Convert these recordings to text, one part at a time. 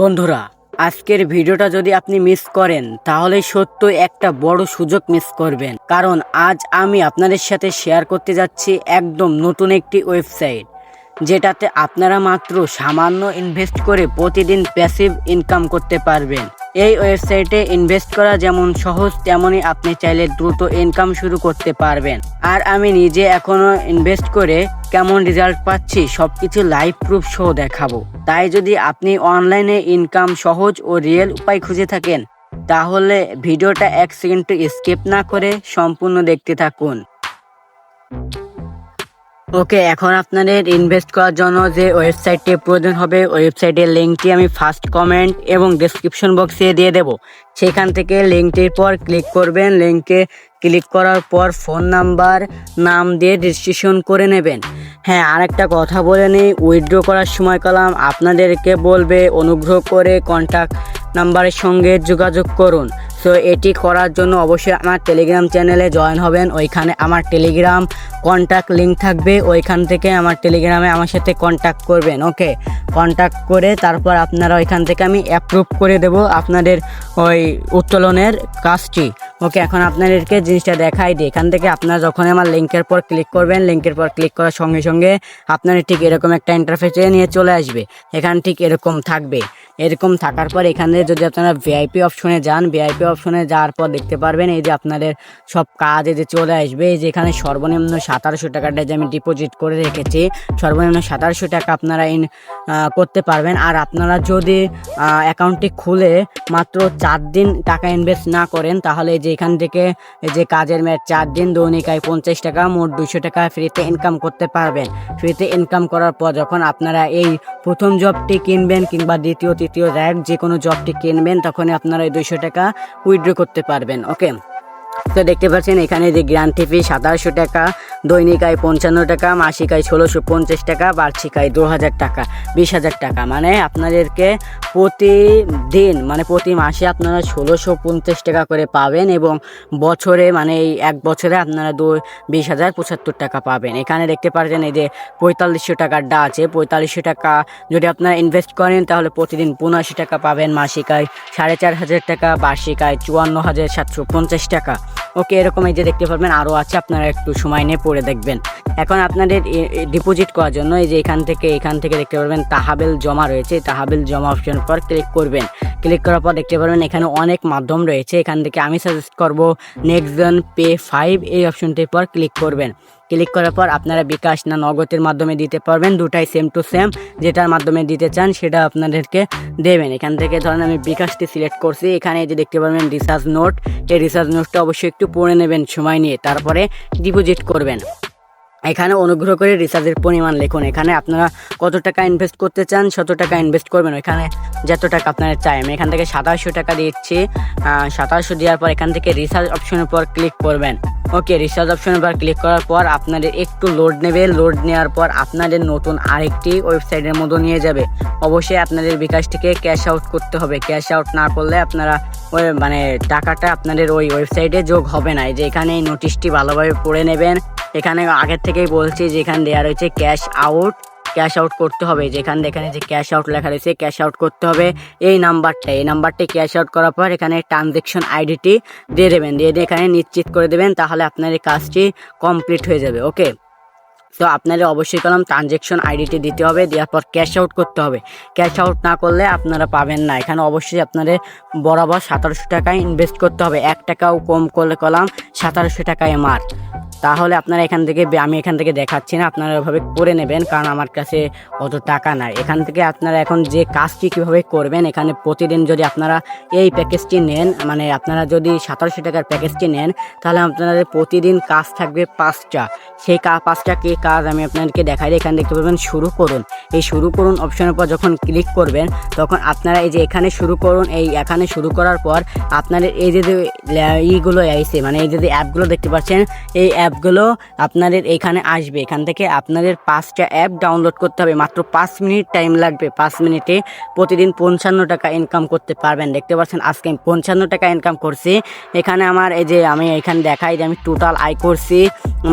বন্ধুরা, আজকের ভিডিওটা যদি আপনি মিস করেন, তাহলে সত্য একটা বড় সুযোগ মিস করবেন। কারণ আজ আমি আপনাদের সাথে শেয়ার করতে যাচ্ছি একদম নতুন একটি ওয়েবসাইট যেটাতে আপনারা মাত্র সামান্য ইনভেস্ট করে প্রতিদিন প্যাসিভ ইনকাম করতে পারবেন। এই ওয়েবসাইটে ইনভেস্ট করা যেমন সহজ, তেমনই আপনি চাইলে দ্রুত ইনকাম শুরু করতে পারবেন। আর আমি নিজে এখনও ইনভেস্ট করে কেমন রেজাল্ট পাচ্ছি, সবকিছু লাইভ প্রুফ সহ দেখাবো। তাই যদি আপনি অনলাইনে ইনকাম সহজ ও রিয়েল উপায় খুঁজে থাকেন, তাহলে ভিডিওটা এক সেকেন্ড স্কিপ না করে সম্পূর্ণ দেখতে থাকুন। ওকে, এখন আপনাদের ইনভেস্ট করার জন্য যে ওয়েবসাইটটি প্রয়োজন হবে ওয়েবসাইটের লিঙ্কটি আমি ফার্স্ট কমেন্ট এবং ডেসক্রিপশন বক্সে দিয়ে দেব। সেখান থেকে লিঙ্কটির পর ক্লিক করবেন লিঙ্কে ক্লিক করার পর ফোন নাম্বার নাম দিয়ে রেজিস্ট্রেশন করে নেবেন। হ্যাঁ আরেকটা কথা বলে নিই উইথড্র করার সময় কলাম আপনাদেরকে বলবে, অনুগ্রহ করে কন্ট্যাক্ট নাম্বারের সঙ্গে যোগাযোগ করুন। সো এটি করার জন্য অবশ্যই আমার টেলিগ্রাম চ্যানেলে জয়েন হবেন। ওইখানে আমার টেলিগ্রাম কন্ট্যাক্ট লিঙ্ক থাকবে। ওইখান থেকে আমার টেলিগ্রামে আমার সাথে কন্ট্যাক্ট করবেন ওকে কন্ট্যাক্ট করে তারপর আপনারা ওইখান থেকে আমি অ্যাপ্রুভ করে দেব আপনাদের ওই উত্তোলনের কাজটি ওকে এখন আপনাদেরকে জিনিসটা দেখাই দিই। এখান থেকে আপনারা যখন আমার লিঙ্কের পর ক্লিক করবেন লিঙ্কের পর ক্লিক করার সঙ্গে সঙ্গে আপনার ঠিক এরকম একটা ইন্টারফেসে নিয়ে চলে আসবে। এখান ঠিক এরকম থাকবে। এরকম থাকার পর এখানে যদি আপনারা ভিআইপি অপশনে যান ভিআইপি অপশনে যাওয়ার পর দেখতে পারবেন এই যে আপনাদের সব কাজ এই যে চলে আসবে। এই যে এখানে সর্বনিম্ন সাতারোশো টাকাটা যে আমি ডিপোজিট করে রেখেছি। সর্বনিম্ন সাতারোশো টাকা আপনারা ইন করতে পারবেন। আর আপনারা যদি অ্যাকাউন্টটি খুলে মাত্র চার দিন টাকা ইনভেস্ট না করেন, তাহলে এই যে এখান থেকে যে কাজের মেয়াদ চার দিন, দৈনিক আয় পঞ্চাশ টাকা, মোট দুশো টাকা ফ্রিতে ইনকাম করতে পারবেন। ফ্রিতে ইনকাম করার পর যখন আপনারা এই প্রথম জবটি কিনবেন কিংবা দ্বিতীয় তৃতীয় র্যাক যে কোনো জবটি কিনবেন, তখনই আপনারা এই দুইশো টাকা উইথড্র করতে পারবেন ওকে তো দেখতে পাচ্ছেন, এখানে যে গ্রান্টি ফি সাতাশশো টাকা, দৈনিক আয় পঞ্চান্ন টাকা, মাসিক আয় ষোলোশো পঞ্চাশ টাকা, বার্ষিক আয় দু হাজার টাকা, বিশ হাজার টাকা। মানে আপনাদেরকে প্রতিদিন মানে প্রতি মাসে আপনারা ষোলোশো পঞ্চাশ টাকা করে পাবেন এবং বছরে মানে এই এক বছরে আপনারা দু, বিশ হাজার পঁচাত্তর টাকা পাবেন। এখানে দেখতে পাচ্ছেন এই যে পঁয়তাল্লিশশো টাকারটা আছে। পঁয়তাল্লিশশো টাকা যদি আপনারা ইনভেস্ট করেন, তাহলে প্রতিদিন পনেরোশো টাকা পাবেন মাসিক আয় সাড়ে চার হাজার টাকা, বার্ষিক আয় চুয়ান্ন হাজার সাতশো পঞ্চাশ টাকা। ওকে এরকম এই যে দেখতে পারবেন আরও আছে, আপনারা একটু সময় নিয়ে পড়ে দেখবেন। এখন আপনাদের ডিপোজিট করার জন্য এই যে এখান থেকে এখান থেকে দেখতে পারবেন, তাহাবেল জমা রয়েছে, তাহাবেল জমা অপশন পর ক্লিক করবেন। ক্লিক করার পর দেখতে পারবেন, এখানে অনেক মাধ্যম রয়েছে, এখান থেকে আমি সাজেস্ট করব নেক্সট জন পে ফাইভ এই অপশনটির পর ক্লিক করবেন। ক্লিক করার পর আপনারা বিকাশ না নগদের মাধ্যমে দিতে পারবেন। দুটাই সেম টু সেম যেটার মাধ্যমে দিতে চান সেটা আপনাদেরকে দেবেন। এখান থেকে ধরেন আমি বিকাশটি সিলেক্ট করছি। এখানে যে দেখতে পারবেন রিসার্চ নোট এই রিসার্চ নোটটা অবশ্যই একটু পড়ে নেবেন সময় নিয়ে। তারপরে ডিপোজিট করবেন। এখানে অনুগ্রহ করে রিচার্জের পরিমাণ লিখুন। এখানে আপনারা কত টাকা ইনভেস্ট করতে চান, শত টাকা ইনভেস্ট করবেন। এখানে যত টাকা আপনারা চাই। আমি এখান থেকে সাতাশশো টাকা দিচ্ছি। সাতাশশো দেওয়ার পর এখান থেকে রিচার্জ অপশনের পর ক্লিক করবেন। ওকে রিচার্জ অপশনের পর ক্লিক করার পর আপনাদের একটু লোড নেবে। লোড নেওয়ার পর আপনাদের নতুন আরেকটি ওয়েবসাইটের মতো নিয়ে যাবে। অবশ্যই আপনাদের বিকাশ থেকে ক্যাশ আউট করতে হবে। ক্যাশ আউট না করলে আপনারা ওই মানে টাকাটা আপনাদের ওই ওয়েবসাইটে যোগ হবে না। যে এখানে এই নোটিশটি ভালোভাবে পড়ে নেবেন। এখানে আগের থেকেই বলছি যে এখানে দেওয়া রয়েছে ক্যাশ আউট ক্যাশ আউট করতে হবে। যেখানে এখানে যে ক্যাশ আউট লেখা রয়েছে, ক্যাশ আউট করতে হবে। এই নাম্বারটা, এই নাম্বারটি ক্যাশ আউট করার পর এখানে ট্রানজেকশন আইডিটি দিয়ে দেবেন। দিয়ে দিয়ে এখানে নিশ্চিত করে দেবেন, তাহলে আপনার এই কাজটি কমপ্লিট হয়ে যাবে, ওকে? তো আপনাদের অবশ্যই কলম ট্রানজেকশন আইডিটি দিতে হবে, দেওয়ার পর ক্যাশ আউট করতে হবে। ক্যাশ আউট না করলে আপনারা পাবেন না। এখানে অবশ্যই আপনাদের বরাবর সতেরোশো টাকায় ইনভেস্ট করতে হবে। এক টাকাও কম করলে কলাম সতেরোশো টাকা এমআর তাহলে আপনারা এখান থেকে আমি এখান থেকে দেখাচ্ছি না, আপনারা ওইভাবে করে নেবেন, কারণ আমার কাছে অত টাকা নাই এখান থেকে আপনারা এখন যে কাজটি কীভাবে করবেন, এখানে প্রতিদিন যদি আপনারা এই প্যাকেজটি নেন মানে আপনারা যদি সতেরোশো টাকার প্যাকেজটি নেন, তাহলে আপনাদের প্রতিদিন কাজ থাকবে পাঁচটা সেই পাঁচটা কি কাজ আমি আপনাদেরকে দেখাই। এখানে দেখতে পাবেন শুরু করুন এই শুরু করুন অপশনের পর যখন ক্লিক করবেন, তখন আপনারা এই যে এখানে শুরু করুন, এই এখানে শুরু করার পর আপনাদের এই যে ইগুলো আইছে মানে এই যে অ্যাপগুলো দেখতে পাচ্ছেন, এই অ্যাপ অ্যাপগুলো আপনাদের এখানে আসবে। এখান থেকে আপনাদের পাঁচটা অ্যাপ ডাউনলোড করতে হবে। মাত্র পাঁচ মিনিট টাইম লাগবে। পাঁচ মিনিটে প্রতিদিন পঞ্চান্ন টাকা ইনকাম করতে পারবেন। দেখতে পাচ্ছেন, আজকে আমি পঞ্চান্ন টাকা ইনকাম করছি। এখানে আমার এই যে আমি এখানে দেখাই যে আমি টোটাল আয় করছি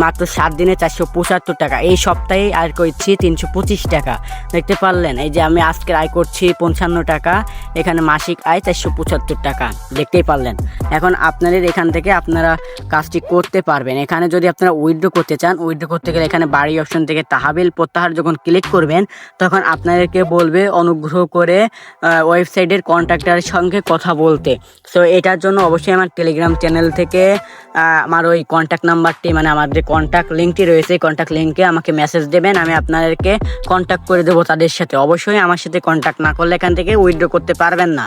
মাত্র সাত দিনে চারশো পঁচাত্তর টাকা। এই সপ্তাহে আয় করছি তিনশো পঁচিশ টাকা। দেখতে পারলেন, এই যে আমি আজকের আয় করছি পঞ্চান্ন টাকা। এখানে মাসিক আয় চারশো পঁচাত্তর টাকা। দেখতেই পারলেন। এখন আপনাদের এখান থেকে আপনারা কাজটি করতে পারবেন। এখানে যদি আপনারা উইথড্র করতে চান উইথড্র করতে গেলে এখানে বাড়ি অপশন থেকে তাহাবিল প্রত্যাহার যখন ক্লিক করবেন, তখন আপনাদেরকে বলবে অনুগ্রহ করে ওয়েবসাইটের কন্ট্রাক্টারের সঙ্গে কথা বলতে। সো এটার জন্য অবশ্যই আমার টেলিগ্রাম চ্যানেল থেকে আমার ওই কন্ট্যাক্ট নাম্বারটি মানে আমার যে কন্ট্যাক্ট লিঙ্কটি রয়েছে, এই কন্ট্যাক্ট লিঙ্কে আমাকে মেসেজ দেবেন, আমি আপনাদেরকে কন্ট্যাক্ট করে দেবো তাদের সাথে। অবশ্যই আমার সাথে কন্ট্যাক্ট না করলে এখান থেকে উইথড্র করতে পারবেন না।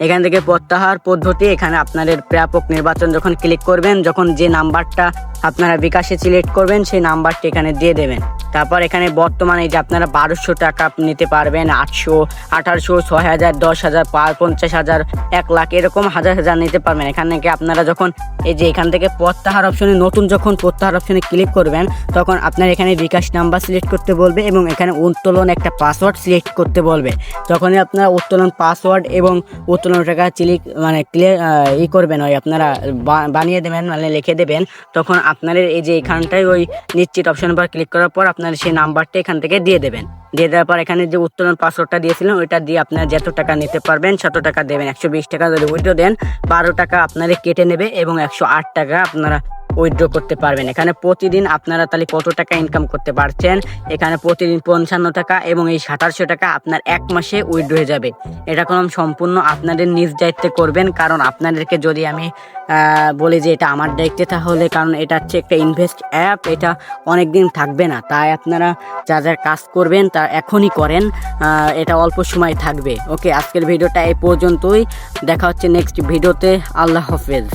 এখান থেকে প্রত্যাহার পদ্ধতি, এখানে আপনাদের প্রাপক নির্বাচন যখন ক্লিক করবেন, যখন যে নাম্বারটা আপনারা বিকাশে সিলেক্ট করবেন, সেই নাম্বারটি এখানে দিয়ে দেবেন। তারপর এখানে বর্তমানে যে আপনারা বারোশো টাকা নিতে পারবেন, আটশো, আঠারোশো, ছয় হাজার, দশ হাজার পঞ্চাশ হাজার, এক লাখ, এরকম হাজার হাজার নিতে পারবেন। এখান থেকে আপনারা যখন এই যে এখান থেকে প্রত্যাহার অপশনে নতুন যখন প্রত্যাহার অপশনে ক্লিক করবেন, তখন আপনার এখানে বিকাশ নাম্বার সিলেক্ট করতে বলবে এবং এখানে উত্তোলন একটা পাসওয়ার্ড সিলেক্ট করতে বলবে। যখনই আপনারা উত্তোলন পাসওয়ার্ড এবং উত্তোলন টাকা চিলিক মানে ক্লিয়ার ই করবেন, ওই আপনারা বানিয়ে দেবেন মানে লিখে দেবেন। তখন আপনাদের এই যে এখানটায় ওই নিশ্চিত অপশন পর ক্লিক করার পর আপনার সেই নাম্বারটা এখান থেকে দিয়ে দেবেন। দিয়ে দেওয়ার পর এখানে যে উত্তোলন পাসওয়ার্ডটা দিয়েছিলেন ওইটা দিয়ে আপনার যত টাকা নিতে পারবেন শত টাকা দেবেন। একশো বিশ টাকা যদি উইড্রো দেন, বারো টাকা আপনারা কেটে নেবে এবং একশো আট টাকা আপনারা উইথড্র করতে পারবেন। এখানে প্রতিদিন আপনারা তাহলে কত টাকা ইনকাম করতে পারছেন? এখানে প্রতিদিন পঞ্চান্ন টাকা এবং এই সাতাশশো টাকা আপনার এক মাসে উইথড্র হয়ে যাবে। এটা কোনো সম্পূর্ণ আপনাদের নিজ দায়িত্বে করবেন, কারণ আপনাদেরকে যদি আমি বলি যে এটা আমার দায়িত্বে, তাহলে কারণ এটা হচ্ছে একটা ইনভেস্ট অ্যাপ এটা অনেক দিন থাকবে না। তাই আপনারা যা যা কাজ করবেন, তা এখনই করেন এটা অল্প সময় থাকবে। ওকে, আজকের ভিডিওটা এই পর্যন্তই। দেখা হচ্ছে নেক্সট ভিডিওতে। আল্লাহ হাফেজ।